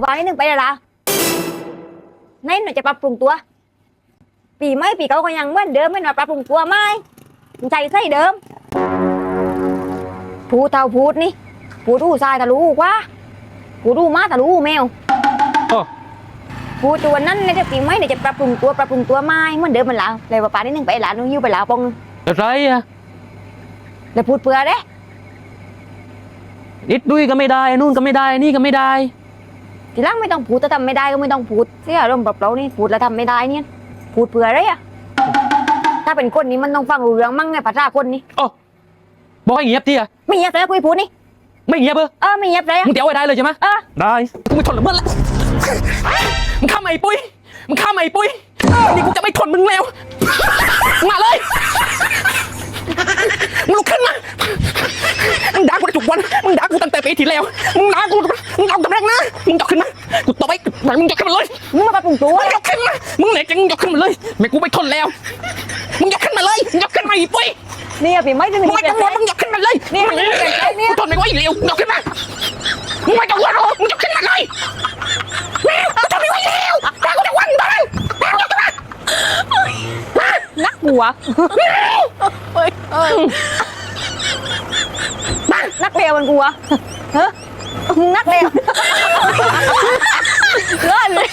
เบาๆนิดนึงไปเลยละในหน่อยจะปรับปรุงตัว ปีไม่ปีเขาก็ยังเหมือนเดิมไม่หน่อยปรับปรุงตัวไม่ใจใส่เดิม พูดเท่าพูดนี่ พูดอู้ทรายทะลุกว่าพูดอู้ม้าทะลุแมวโอ้พูดตัวนั้นในเดี๋ยวปีไม่เดี๋ยวจะปรับปรุงตัวปรับปรุงตัวไม่เหมือนเดิมมันแล้วเลยป้านิดนึงไปหลานนุ่งยิ้วไปหลาปองอะไรอะเลยพูดเปลือเด้นิดดุยก็ไม่ได้นู่นก็ไม่ได้นี่ก็ไม่ได้ ทีหลังไม่ต้องพูดถ้าทำไม่ได้ก็ไม่ต้องพูดเสียอารมณ์เปล่าๆนี่พูดแล้วทำไม่ได้เนี่ยพูดเปลืออะไรอะถ้าเป็นคนนี้มันต้องฟังรู้เรื่องมั่งไงภาษาคนนี้โอ้บอกให้เงียบทีอะไม่เงียบเลยคุยพูดนี่ไม่เงียบเออเออไม่เงียบเลยอะมึงเดี๋ยวไว้ได้เลยใช่ไหมเออได้กูไม่ทนละเมื่อละมึงข้ามไอ้ปุ้ยมึงข้ามไอ้ปุ้ยนี่กูจะไม่ทนมึงแล้วมาเลยมึงลุกขึ้นมามึงด่ากูได้ทุกวันมึงด่ากูตั้งแต่ ปีที่แล้ว มึงด่ากูมึงด่ากูแรกนะ มึงยกขึ้นมา กูต่อไปมึงยกขึ้นมาเลย มึงมาปรับปรุงตัวมึงยกขึ้นมา มึงเหน็กจังมึงยกขึ้นมาเลย แม่กูไม่ทนแล้ว มึงยกขึ้นมาเลยมึงยกขึ้นมาอีปุ้ยเนี่ยปีไม่ถึงมึงไม่ต้องรอมึงยกขึ้นมาเลยนี่มึงนี่นี่นี่กูทนไม่ไหวอีกแล้วยกขึ้นมา มึงไม่ต้องรอมึงยกขึ้นมาเลยแม่กูทนไม่ไหวแล้วแม่กูจะวันตายแม่กูยกขึ้นมามานักหัวเฮ้ยเออ มา นักเลว มันกลัวเฮ้ยมึงนักเลวเลิศเลย